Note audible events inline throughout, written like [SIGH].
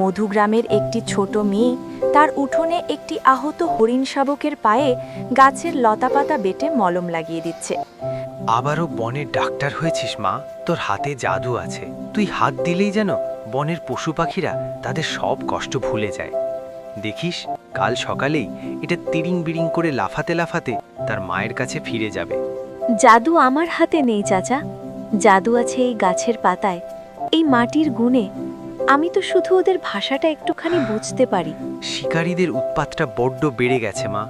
মধুগ্রামের একটি ছোট মেয়ে তার উঠোনে একটি আহত হরিণ শাবকের পায়ে গাছের লতাপাতা বেটে মলম লাগিয়ে দিচ্ছে। আবারও বনের ডাক্তার হয়েছিস মা তোর হাতে জাদু আছে। তুই হাত দিলেই যেন বনের পশু পাখিরা তাদের সব কষ্ট ভুলে যায়। দেখিস কাল সকালেই এটা তিরিং বিরিং করে লাফাতে লাফাতে তার মায়ের কাছে ফিরে যাবে। জাদু আমার হাতে নেই চাচা। জাদু আছে এই গাছের পাতায়। এই মাটির গুণে আমি তো শুধু ওদের ভাষাটা একটুখানি বুঝতে পারি। শিকারীদের উৎপাতটা বড্ড বেড়ে গেছে মা।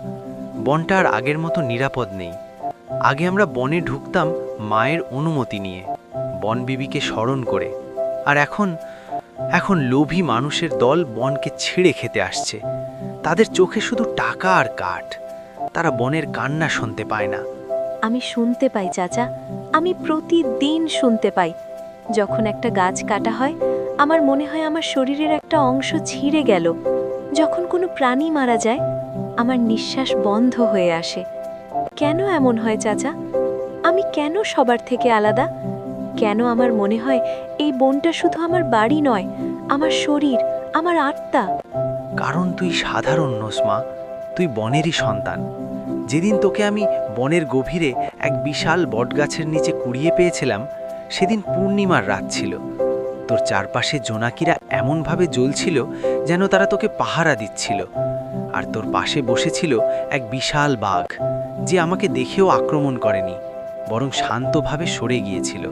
বনটা আর আগের মতো নিরাপদ নেই। আগে আমরা বনে ঢুকতাম মায়ের অনুমতি নিয়ে বন বিবিকে স্মরণ করে। আর এখন এখন লোভী মানুষের দল বনকে ছিঁড়ে খেতে আসছে। তাদের চোখে শুধু টাকা আর কাঠ। তারা বনের কান্না শুনতে পায় না। আমি শুনতে পাই চাচা। আমি প্রতিদিন শুনতে পাই যখন একটা গাছ কাটা হয় আমার মনে হয় আমার শরীরের একটা অংশ ছিঁড়ে গেল। যখন কোনো প্রাণী মারা যায়, আমার নিঃশ্বাস বন্ধ হয়ে আসে। কেন এমন হয়, চাচা? আমি কেন সবার থেকে আলাদা? কেন আমার মনে হয় এই বনটা শুধু আমার বাড়ি নয়, আমার শরীর, আমার আত্মা? কারণ তুই সাধারণ নোস, মা। তুই বনেরই সন্তান। যেদিন তোকে আমি বনের গভীরে এক বিশাল বটগাছের নিচে কুড়িয়ে পেয়েছিলাম, সেদিন পূর্ণিমার রাত ছিল। তোর চারপাশে জোনাকিরা এমনভাবে জ্বলছিল যেন তারা তোকে পাহারা দিচ্ছিল। আর তোর পাশে বসেছিল এক বিশাল বাঘ যে আমাকে দেখেও আক্রমণ করেনি বরং শান্তভাবে সরে গিয়েছিল।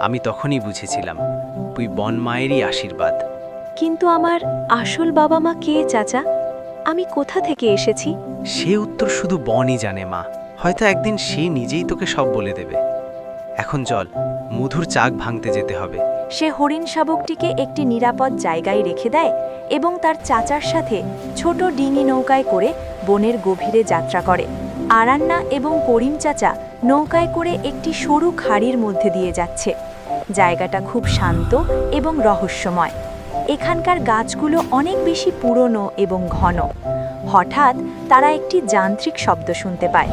আমি তখনই বুঝেছিলাম তুই বন মায়েরই আশীর্বাদ। কিন্তু আমার আসল বাবা মা কে চাচা? আমি কোথা থেকে এসেছি? সে উত্তর শুধু বনই জানে মা। হয়তো একদিন সে নিজেই তোকে সব বলে দেবে। এখন চল, মধুর চাক ভাঙতে যেতে হবে। সে হরিণ শাবকটিকে একটি নিরাপদ জায়গায় রেখে দেয় এবং তার চাচার সাথে ছোট ডিঙি নৌকায় করে বনের গভীরে যাত্রা করে। আরান্না এবং করিম চাচা নৌকায় করে একটি সরু খাড়ির মধ্যে দিয়ে যাচ্ছে। জায়গাটা খুব শান্ত এবং রহস্যময়। এখানকার গাছগুলো অনেক বেশি পুরনো এবং ঘন। হঠাৎ তারা একটি যান্ত্রিক শব্দ শুনতে পায়।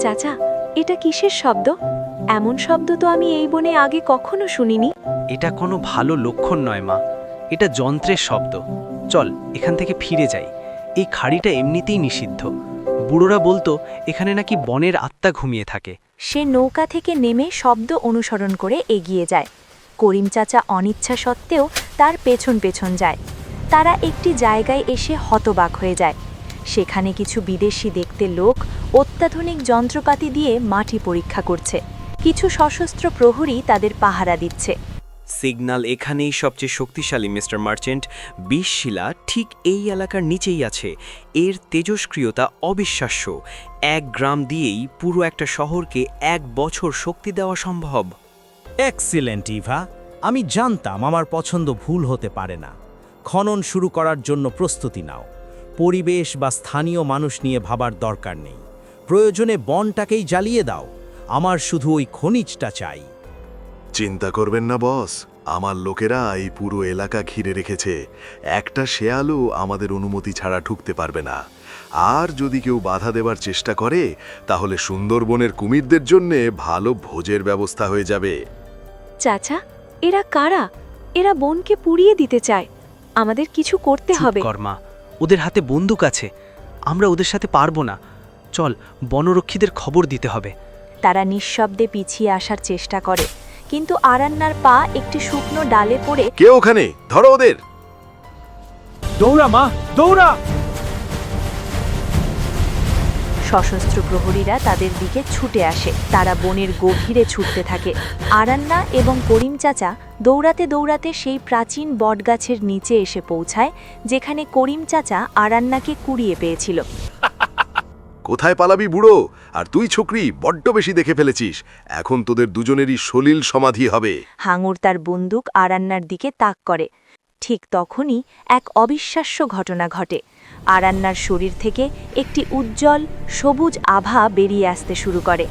চাচা এটা কিসের শব্দ? এমন শব্দ তো আমি এই বনে আগে কখনো শুনিনি। এটা কোনো ভালো লক্ষণ নয় মা। এটা যন্ত্রের শব্দ। চল এখান থেকে ফিরে যাই। এই খাড়িটা এমনিতেই নিষিদ্ধ। বুড়োরা বলতো এখানে নাকি বনের আত্মা ঘুমিয়ে থাকে। সে নৌকা থেকে নেমে শব্দ অনুসরণ করে এগিয়ে যায়। করিম চাচা অনিচ্ছা সত্ত্বেও তার পেছন পেছন যায়। তারা একটি জায়গায় এসে হতবাক হয়ে যায়। সেখানে কিছু বিদেশি দেখতে লোক অত্যাধুনিক যন্ত্রপাতি দিয়ে মাটি পরীক্ষা করছে। কিছু সশস্ত্র প্রহরী তাদের পাহারা দিচ্ছে। সিগন্যাল এখানেই সবচেয়ে শক্তিশালী মিস্টার মার্চেন্ট। বিশ শিলা ঠিক এই এলাকার নিচেই আছে। এর তেজস্ক্রিয়তা অবিশ্বাস্য। এক গ্রাম দিয়েই পুরো একটা শহরকে এক বছর শক্তি দেওয়া সম্ভব। Excellent Eva. আমি জানতাম আমার পছন্দ ভুল হতে পারে না। খনন শুরু করার জন্য প্রস্তুতি নাও। পরিবেশ বা স্থানীয় মানুষ নিয়ে ভাবার দরকার নেই। প্রয়োজনে বনটাকেই জ্বালিয়ে দাও। আমার শুধু ওই খনিজটা চাই। চিন্তা করবেন না বস। আমার লোকেরা এই পুরো এলাকা ঘিরে রেখেছে। একটা শেয়ালও আমাদের অনুমতি ছাড়া ঢুকতে পারবে না। আর যদি কেউ বাধা দেবার চেষ্টা করে তাহলে সুন্দরবনের কুমিরদের জন্যে ভালো ভোজের ব্যবস্থা হয়ে যাবে। চাচা এরা কারা? এরা বনকে পুড়িয়ে দিতে চায়। আমাদের কিছু করতে হবে। কর মা। ওদের হাতে বন্দুক আছে। আমরা ওদের সাথে পারব না। চল বনরক্ষীদের খবর দিতে হবে। তারা নিঃশব্দে পিছিয়ে আসার চেষ্টা করে। কিন্তু আরান্নার পা একটি শুকনো ডালে পড়ে কে ওখানে? ধরো ওদের। দৌড়া মা দৌড়া! সশস্ত্র প্রহরীরা তাদের দিকে ছুটে আসে। তারা বনের গভীরে ছুটতে থাকে। আরান্না এবং করিম চাচা দৌড়াতে দৌড়াতে সেই প্রাচীন বটগাছের নিচে এসে পৌঁছায় যেখানে করিম চাচা আরান্নাকে কুড়িয়ে পেয়েছিল। কোথায় পালাবি বুড়ো? আর তুই ছোকরি বড্ড বেশি দেখে ফেলেছিস। এখন তোদের দুজনেরই সলিল সমাধি হবে। হাঙুর তার বন্দুক আরান্নার দিকে তাক করে। ঠিক তখনই এক অবিশ্বাস্য ঘটনা ঘটে। আরান্নার শরীর থেকে একটি উজ্জ্বল, সবুজ আভা বেরিয়ে আসতে শুরু করে।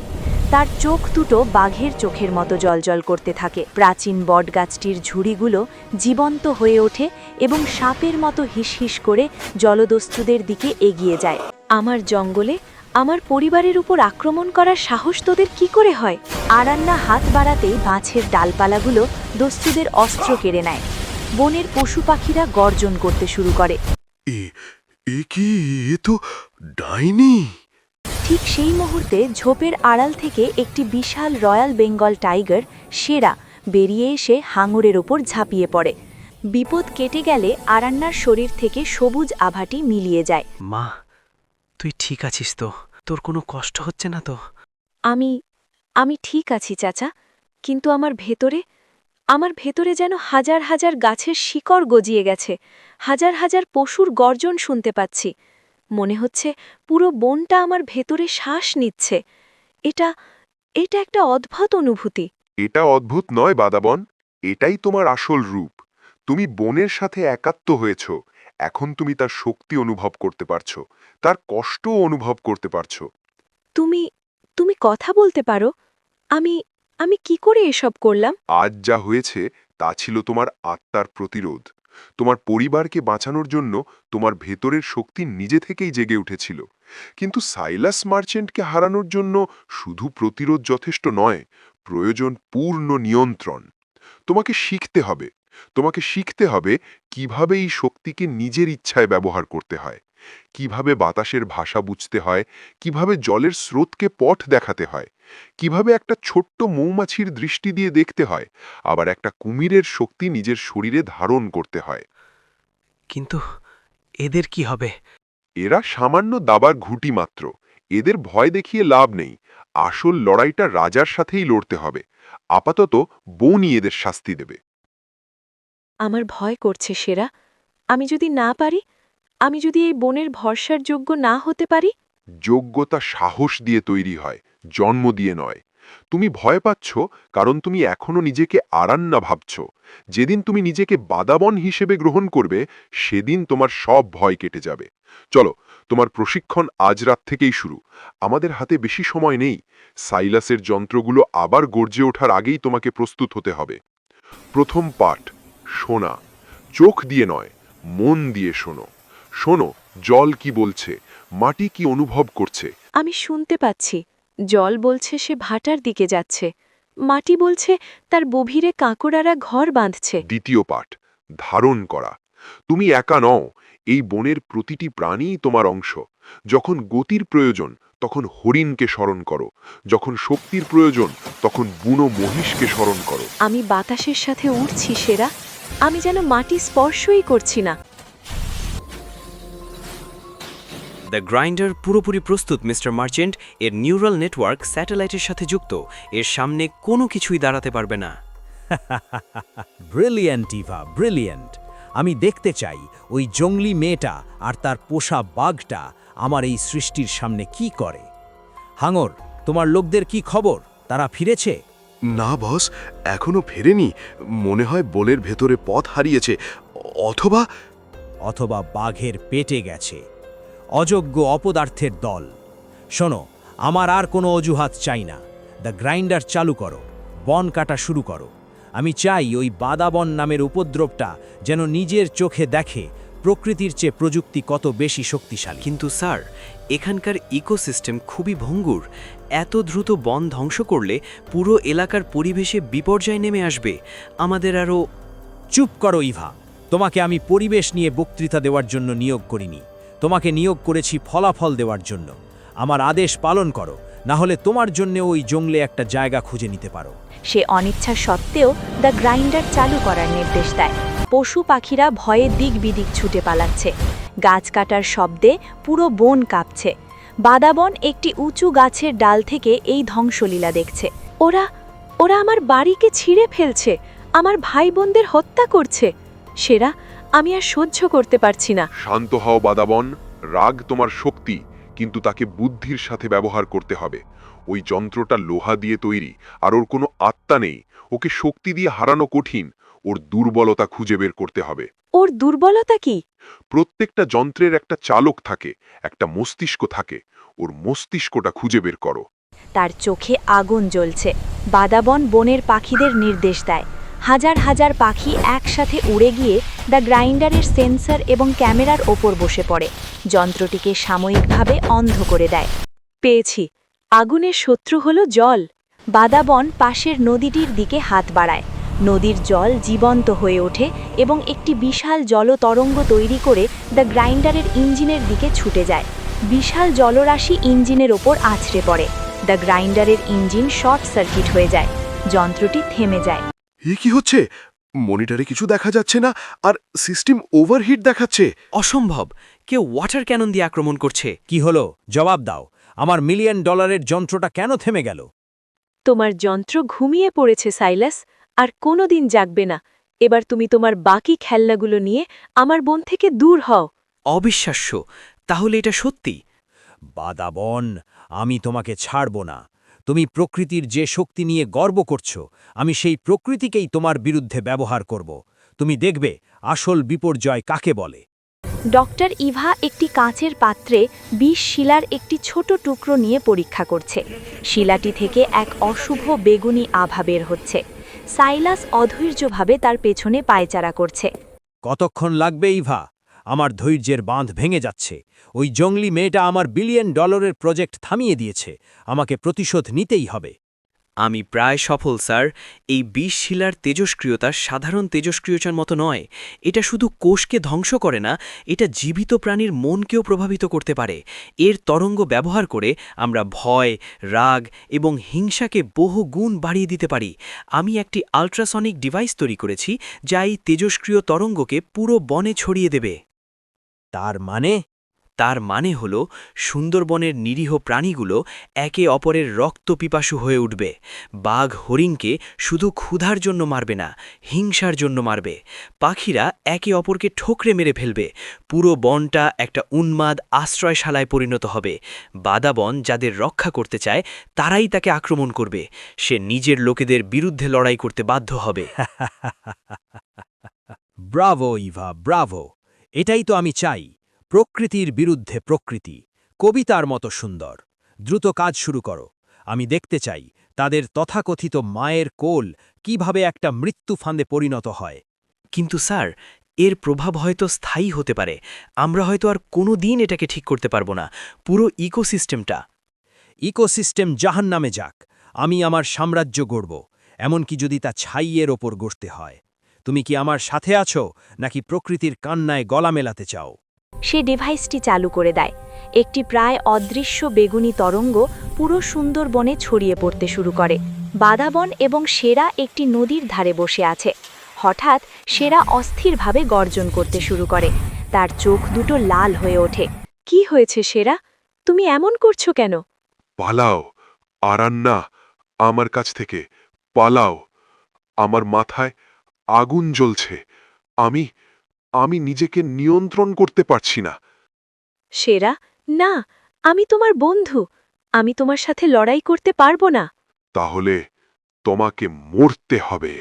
তার চোখ দুটো বাঘের চোখের মতো জলজল করতে থাকে। প্রাচীন বটগাছটির ঝুড়িগুলো জীবন্ত হয়ে ওঠে এবং সাপের মতো হিসহিস করে জলদস্যুদের দিকে এগিয়ে যায়। আমার জঙ্গলে আমার পরিবারের উপর আক্রমণ করার সাহস তোদের কি করে হয়? আরান্না হাত বাড়াতেই গাছের ডালপালাগুলো দস্যুদের অস্ত্র কেড়ে নেয়। বনের পশু পাখিরা গর্জন করতে শুরু করে। এ এ কি? এ তো ডাইনি। ঠিক সেই মুহূর্তে ঝোপের আড়াল থেকে একটি বিশাল রয়্যাল বেঙ্গল টাইগার সেরা বেরিয়ে এসে হাঙরের ওপর ঝাঁপিয়ে পড়ে। বিপদ কেটে গেলে আরান্নার শরীর থেকে সবুজ আভাটি মিলিয়ে যায়। মা তুই ঠিক আছিস তো? তোর কোনো কষ্ট হচ্ছে না তো? আমি আমি ঠিক আছি চাচা কিন্তু আমার ভেতরে আমার ভেতরে যেন হাজার হাজার গাছের শিকড় গজিয়ে গেছে হাজার হাজার পশুর গর্জন শুনতে পাচ্ছি। মনে হচ্ছে পুরো বনটা আমার ভেতরে শ্বাস নিচ্ছে। এটা এটা একটা অদ্ভুত অনুভূতি। এটা অদ্ভুত নয় বাদাবন। এটাই তোমার আসল রূপ। তুমি বনের সাথে একাত্ম হয়েছ। এখন তুমি তার শক্তি অনুভব করতে পারছ তার কষ্টও অনুভব করতে পারছ। তুমি তুমি কথা বলতে পারো। আমি আমি কি করে এসব করলাম? আজ যা হয়েছে, তা ছিল তোমার আত্মার প্রতিরোধ। তোমার পরিবারকে বাঁচানোর জন্য তোমার ভেতরের শক্তি নিজে থেকেই জেগে উঠেছিল। কিন্তু সাইলাস মার্চেন্টকে হারানোর জন্য শুধু প্রতিরোধ যথেষ্ট নয়, প্রয়োজন পূর্ণ নিয়ন্ত্রণ। তোমাকে শিখতে হবে। তোমাকে শিখতে হবে কীভাবে এই শক্তিকে নিজের ইচ্ছায় ব্যবহার করতে হয়। কীভাবে বাতাসের ভাষা বুঝতে হয়? কীভাবে জলের স্রোতকে পথ দেখাতে হয়? কীভাবে একটা ছোট্ট মৌমাছির দৃষ্টি দিয়ে দেখতে হয়? আবার একটা কুমিরের শক্তি নিজের শরীরে ধারণ করতে হয়। কিন্তু এদের কি হবে? এরা সামান্য দাবার ঘুটি মাত্র। এদের ভয় দেখিয়ে লাভ নেই। আসল লড়াইটা রাজার সাথেই লড়তে হবে। আপাতত বউনি এদের শাস্তি দেবে। আমার ভয় করছে সেরা। আমি যদি না পারি আমি যদি এই বনের ভরসার যোগ্য না হতে পারি? যোগ্যতা সাহস দিয়ে তৈরি হয়, জন্ম দিয়ে নয়। তুমি ভয় পাচ্ছ কারণ তুমি এখনও নিজেকে আরান্না ভাবছ। যেদিন তুমি নিজেকে বাদাবন হিসেবে গ্রহণ করবে, সেদিন তোমার সব ভয় কেটে যাবে। চলো, তোমার প্রশিক্ষণ আজ রাত থেকেই শুরু। আমাদের হাতে বেশি সময় নেই। সাইলাসের যন্ত্রগুলো আবার গর্জে ওঠার আগেই তোমাকে প্রস্তুত হতে হবে। প্রথম পাঠ, শোনা। চোখ দিয়ে নয়, মন দিয়ে শোনো। শোনো জল কি বলছে মাটি কি অনুভব করছে। আমি শুনতে পাচ্ছি জল বলছে সে ভাটার দিকে যাচ্ছে মাটি বলছে তার গভীরে কাঁকড়ারা ঘর বাঁধছে। দ্বিতীয় পাঠ ধারণ করা তুমি একা নও এই বনের প্রতিটি প্রাণীই তোমার অংশ যখন গতির প্রয়োজন তখন হরিণকে স্মরণ করো যখন শক্তির প্রয়োজন তখন বুনো মহিষকে স্মরণ করো। আমি বাতাসের সাথে উঠছি সেরা আমি যেন মাটি স্পর্শই করছি না। দ্য গ্রাইন্ডার পুরোপুরি প্রস্তুত মিস্টার মার্চেন্ট। এর নিউরাল নেটওয়ার্ক স্যাটেলাইটের সাথে যুক্ত। এর সামনে কোনো কিছুই দাঁড়াতে পারবে না। [LAUGHS] Brilliant Eva brilliant. আমি দেখতে চাই ওই জঙ্গলি মেয়েটা আর তার পোষা বাঘটা আমার এই সৃষ্টির সামনে কি করে। হাঙর তোমার লোকদের কি খবর? তারা ফিরেছে? না বস এখনও ফেরেনি। মনে হয় বোলের ভেতরে পথ হারিয়েছে। অথবা অথবা বাঘের পেটে গেছে। অযোগ্য অপদার্থের দল। শোনো আমার আর কোনো অজুহাত চাই না। দ্য গ্রাইন্ডার চালু করো বন কাটা শুরু করো। আমি চাই ওই বাদাবন নামের উপদ্রবটা যেন নিজের চোখে দেখে প্রকৃতির চেয়ে প্রযুক্তি কত বেশি শক্তিশালী। কিন্তু স্যার এখানকার ইকোসিস্টেম খুবই ভঙ্গুর। এত দ্রুত বন ধ্বংস করলে পুরো এলাকার পরিবেশে বিপর্যয় নেমে আসবে। আমাদের আরও চুপ করো ইভা। তোমাকে আমি পরিবেশ নিয়ে বক্তৃতা দেওয়ার জন্য নিয়োগ করিনি। তোমাকে নিয়োগ করেছি ফলাফল দেওয়ার জন্য। আমার আদেশ পালন করো না হলে তোমার জন্য ওই জঙ্গলে একটা জায়গা খুঁজে নিতে পারো। সে অনিচ্ছা সত্ত্বেও দ্য গ্রাইন্ডার চালু করার নির্দেশ দেয়। পশু পাখিরা ভয়ে দিক বিদিক ছুটে পালাচ্ছে। গাছ কাটার শব্দে পুরো বন কাঁপছে। বাদাবন একটি উঁচু গাছের ডাল থেকে এই ধ্বংসলীলা দেখছে। ওরা ওরা আমার বাড়িকে ছিঁড়ে ফেলছে। আমার ভাই বোনদের হত্যা করছে। সেরা আমি আর সহ্য করতে পারছি না। শান্ত হও বাদাবন। রাগ তোমার শক্তি কিন্তু তাকে বুদ্ধির সাথে ব্যবহার করতে হবে। ওই যন্ত্রটা লোহা দিয়ে তৈরি আর ওর কোনো আত্মা নেই। ওকে শক্তি দিয়ে হারানো কঠিন। ওর দুর্বলতা খুঁজে বের করতে হবে। ওর দুর্বলতা কি? প্রত্যেকটা যন্ত্রের একটা চালক থাকে একটা মস্তিষ্ক থাকে। ওর মস্তিষ্কটা খুঁজে বের করো। তার চোখে আগুন জ্বলছে। বাদাবন বনের পাখিদের নির্দেশ দেয়। হাজার হাজার পাখি একসাথে উড়ে গিয়ে দ্য গ্রাইন্ডারের সেন্সর এবং ক্যামেরার ওপর বসে পড়ে। যন্ত্রটিকে সাময়িকভাবে অন্ধ করে দেয়। পেয়েছি। আগুনের শত্রু হল জল। বাদাবন পাশের নদীটির দিকে হাত বাড়ায়। নদীর জল জীবন্ত হয়ে ওঠে এবং একটি বিশাল জলতরঙ্গ তৈরি করে দ্য গ্রাইন্ডারের ইঞ্জিনের দিকে ছুটে যায়। বিশাল জলরাশি ইঞ্জিনের ওপর আছড়ে পড়ে। দ্য গ্রাইন্ডারের ইঞ্জিন শর্ট সার্কিট হয়ে যায়। যন্ত্রটি থেমে যায়। এ কি হচ্ছে? মনিটরে কিছু দেখা যাচ্ছে না আর সিস্টেম ওভারহিট দেখাচ্ছে। অসম্ভব! কেউ ওয়াটার ক্যানন দিয়ে আক্রমণ করছে। কি হলো? জবাব দাও। আমার মিলিয়ন ডলারের যন্ত্রটা কেন থেমে গেল? তোমার যন্ত্র ঘুমিয়ে পড়েছে সাইলাস আর কোনোদিন জাগবে না। এবার তুমি তোমার বাকি খেলনাগুলো নিয়ে আমার বোন থেকে দূর হও। অবিশ্বাস্য! তাহলে এটা সত্যি? বাদাবন আমি তোমাকে ছাড়ব না। তুমি প্রকৃতির যে শক্তি নিয়ে গর্ব করছ আমি সেই প্রকৃতিকেই তোমার বিরুদ্ধে ব্যবহার করব। তুমি দেখবে আসল বিপর্যয় কাকে বলে। ডক্টর ইভা একটি কাঁচের পাত্রে বিষ শিলার একটি ছোট টুকরো নিয়ে পরীক্ষা করছে। শিলাটি থেকে এক অশুভ বেগুনি আভা বের হচ্ছে। সাইলাস অধৈর্যভাবে তার পেছনে পায়চারা করছে। কতক্ষণ লাগবে ইভা? আমার ধৈর্যের বাঁধ ভেঙে যাচ্ছে। ওই জঙ্গলি মেয়েটা আমার বিলিয়ন ডলারের প্রজেক্ট থামিয়ে দিয়েছে। আমাকে প্রতিশোধ নিতেই হবে। আমি প্রায় সফল, স্যার। এই বিষ শিলার তেজস্ক্রিয়তা সাধারণ তেজস্ক্রিয়তার মতো নয়। এটা শুধু কোষকে ধ্বংস করে না, এটা জীবিত প্রাণীর মনকেও প্রভাবিত করতে পারে। এর তরঙ্গ ব্যবহার করে আমরা ভয়, রাগ এবং হিংসাকে বহু গুণ বাড়িয়ে দিতে পারি। আমি একটি আল্ট্রাসনিক ডিভাইস তৈরি করেছি, যা এই তেজস্ক্রিয় তরঙ্গকে পুরো বনে ছড়িয়ে দেবে। তার মানে তার মানে হল সুন্দরবনের নিরীহ প্রাণীগুলো একে অপরের রক্ত পিপাসু হয়ে উঠবে। বাঘ হরিণকে শুধু ক্ষুধার জন্য মারবে না, হিংসার জন্য মারবে। পাখিরা একে অপরকে ঠোকরে মেরে ফেলবে। পুরো বনটা একটা উন্মাদ আশ্রয়শালায় পরিণত হবে। বাদাবন যাদের রক্ষা করতে চায়, তারাই তাকে আক্রমণ করবে। সে নিজের লোকেদের বিরুদ্ধে লড়াই করতে বাধ্য হবে। [LAUGHS] Bravo, Eva, Bravo. এটাই তো আমি চাই, প্রকৃতির বিরুদ্ধে প্রকৃতি, কবিতার মতো সুন্দর। দ্রুত কাজ শুরু করো। আমি দেখতে চাই তাদের তথাকথিত মায়ের কোল কীভাবে একটা মৃত্যু ফান্দে পরিণত হয়। কিন্তু স্যার, এর প্রভাব হয়তো স্থায়ী হতে পারে। আমরা হয়তো আর কোনো দিন এটাকে ঠিক করতে পারব না। পুরো ইকোসিস্টেমটা। ইকোসিস্টেম জাহান নামে যাক। আমি আমার সাম্রাজ্য গড়ব, এমনকি যদি তা ছাইয়ের ওপর গড়তে হয়। তুমি কি আমার সাথে আছো নাকি প্রকৃতির কান্নায় গলা মেলাতে চাও? সে ডিভাইসটি চালু করে দেয়। একটি প্রায় অদৃশ্য বেগুনি তরঙ্গ পুরো সুন্দরবনে ছড়িয়ে পড়তে শুরু করে। বাদাবন এবং সেরা একটি নদীর ধারে বসে আছে। হঠাৎ সেরা অস্থিরভাবে গর্জন করতে শুরু করে। তার চোখ দুটো লাল হয়ে ওঠে। কি হয়েছে সেরা? তুমি এমন করছ কেন? পালাও আরান্না আমার কাছ থেকে পালাও। আমার মাথায় আগুন জ্বলছে। আমি আমি নিজেকে নিয়ন্ত্রণ করতে পারছি না। সেরা না আমি তোমার বন্ধু। আমি তোমার সাথে লড়াই করতে পারব না। তাহলে তোমাকে মরতে হবে।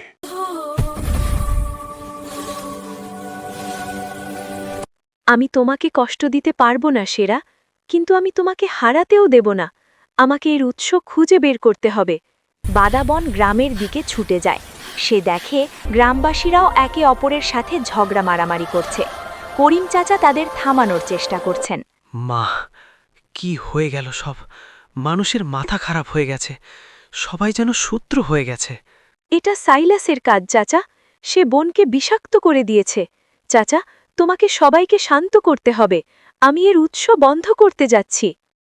আমি তোমাকে কষ্ট দিতে পারব না সেরা কিন্তু আমি তোমাকে হারাতেও দেব না। আমাকে এর উৎস খুঁজে বের করতে হবে। বাদাবন গ্রামের দিকে ছুটে যায়। সে দেখে গ্রামবাসীরাও একে অপরের সাথে ঝগড়া মারামারি করছে। করিম চাচা তাদের থামানোর চেষ্টা করছেন। মা কি হয়ে গেল সব? মানুষের মাথা খারাপ হয়ে গেছে। সবাই যেন শত্রু হয়ে গেছে। এটা সাইলাসের কাজ চাচা। সে বোনকে বিষাক্ত করে দিয়েছে। চাচা তোমাকে সবাইকে শান্ত করতে হবে। আমি এর উৎস বন্ধ করতে যাচ্ছি।